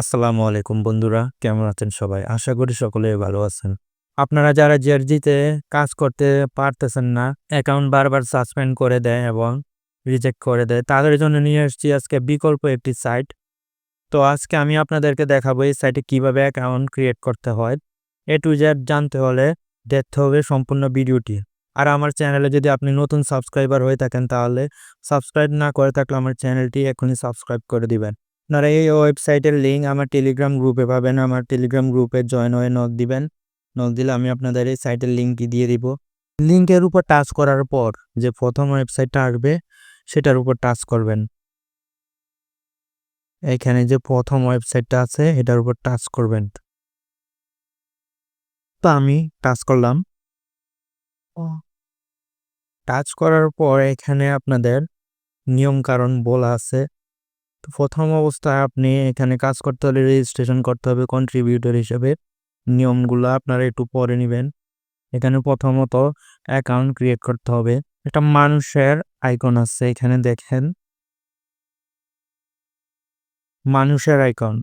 আসসালামু আলাইকুম বন্ধুরা, কেমন আছেন সবাই? আশা করি সকলে ভালো আছেন। আপনারা যারা জিআরজিতে কাজ করতে পারতেছেন না অ্যাকাউন্ট বারবার সাসপেন্ড করে দেয় এবং রিজেক্ট করে দেয়, তাদের জন্য নিয়ে এসেছি আজকে বিকল্প একটি সাইট তো আজকে আমি আপনাদেরকে দেখাবো এই সাইটে কীভাবে অ্যাকাউন্ট ক্রিয়েট করতে হয়। এ টু জেড জানতে হলে দেখতে হবে সম্পূর্ণ ভিডিওটি। আর আমার চ্যানেলে যদি আপনি নতুন সাবস্ক্রাইবার হয়ে থাকেন তাহলে সাবস্ক্রাইব না করে থাকলে আমার চ্যানেলটি এখনই সাবস্ক্রাইব করে দিবেন। আপনারা এই ওয়েবসাইটের লিঙ্ক আমার টেলিগ্রাম গ্রুপে পাবেন। আমার টেলিগ্রাম গ্রুপে জয়েন হয়ে নক দিবেন। নক দিলে আমি আপনাদের এই সাইটের লিঙ্কটি দিয়ে দিব। লিঙ্কের উপর টাচ করার পর যে প্রথম ওয়েবসাইটটা আসবে, সেটার উপর টাচ করবেন। এখানে যে প্রথম ওয়েবসাইটটা আছে, এটার উপর টাচ করবেন। তো আমি টাচ করলাম। টাচ করার পর এখানে আপনাদের নিয়ম কারণ বলা আছে। প্রথম অবস্থায় আপনি এখানে কাজ করতে হলে রেজিস্ট্রেশন করতে হবে কন্ট্রিবিউটর হিসেবে। নিয়মগুলো আপনারা একটু পরে নেবেন। এখানে প্রথমত অ্যাকাউন্ট ক্রিয়েট করতে হবে। একটা মানুষের আইকন আছে, এখানে দেখেন। মানুষের আইকন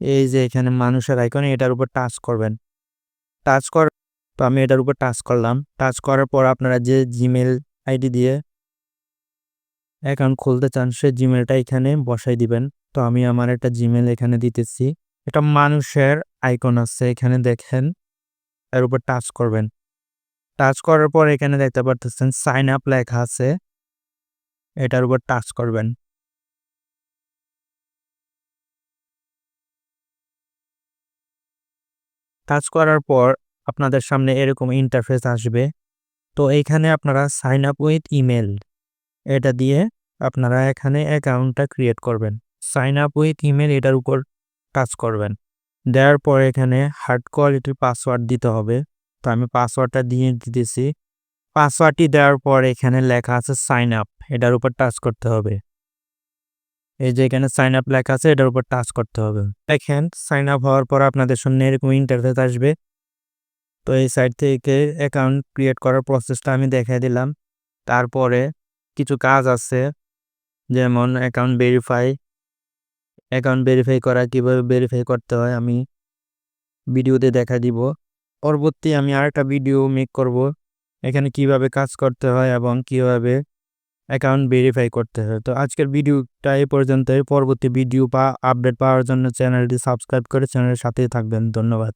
এই যে এখানে মানুষের আইকন এটার উপর টাচ করবেন। টাচ কর আমি এটার উপর টাচ করলাম। টাচ করার পর আপনারা যে জিমেল আইডি দিয়ে অ্যাকাউন্ট খুলতে চান, সে জিমেলটা এখানে বসাই দিবেন। তো আমি আমার একটা জিমেল এখানে দিতেছি। এটা মানুষের আইকন আছে, এখানে দেখেন। এর উপর টাচ করবেন। টাচ করার পর এখানে দেখতে পারতেছেন সাইন আপ লেখা আছে। এটার উপর টাচ করবেন। টাচ করার পর আপনাদের সামনে এরকম ইন্টারফেস আসবে। তো এইখানে আপনারা সাইন আপ উইথ ইমেল এটা দিয়ে আপনারা এখানে অ্যাকাউন্টটা ক্রিয়েট করবেন। সাইন আপ উইথ ইমেল এটার উপর টাচ করবেন। দেওয়ার পর এখানে হার্ড কোয়ালিটির পাসওয়ার্ড দিতে হবে। তো আমি পাসওয়ার্ডটা দিয়ে দিতেছি। পাসওয়ার্ডটি দেওয়ার পর এখানে লেখা আছে সাইন আপ, এটার উপর টাচ করতে হবে। এই যে এখানে সাইন আপ লেখা আছে, এটার উপর টাচ করতে হবে। দেখেন, সাইন আপ হওয়ার পর আপনাদের সামনে এরকম ইন্টারফেস আসবে। তো এই সাইট থেকে অ্যাকাউন্ট ক্রিয়েট করার প্রসেসটা আমি দেখাই দিলাম। তারপরে কিছু কাজ আছে, যেমন অ্যাকাউন্ট ভেরিফাই অ্যাকাউন্ট ভেরিফাই করা, কীভাবে ভেরিফাই করতে হয় আমি ভিডিওতে দেখা দিব। পরবর্তী আমি আরেকটা ভিডিও মেক করব, এখানে কীভাবে কাজ করতে হয় এবং কীভাবে অ্যাকাউন্ট ভেরিফাই করতে হয়। তো আজকের ভিডিওটা এই পর্যন্ত পরবর্তী ভিডিও বা আপডেট পাওয়ার জন্য চ্যানেলটি সাবস্ক্রাইব করে চ্যানেলের সাথেই থাকবেন। ধন্যবাদ।